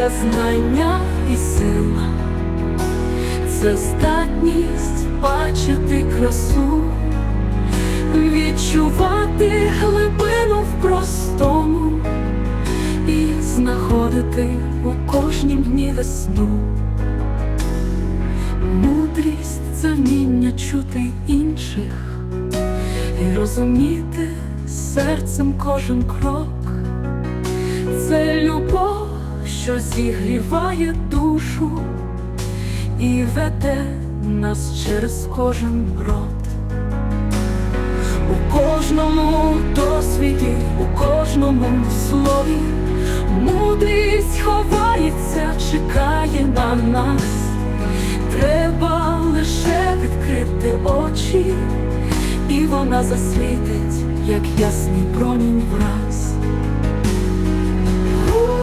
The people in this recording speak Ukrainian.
це знання і сила, це здатність бачити красу, відчувати глибину в простому і знаходити у кожнім дні весну. Мудрість це вміння чути інших і розуміти серцем кожен крок. Що зігріває душу і веде нас через кожен брод. У кожному досвіді, у кожному слові мудрість ховається, чекає на нас. Треба лише відкрити очі, і вона засвітить, як ясний промінь.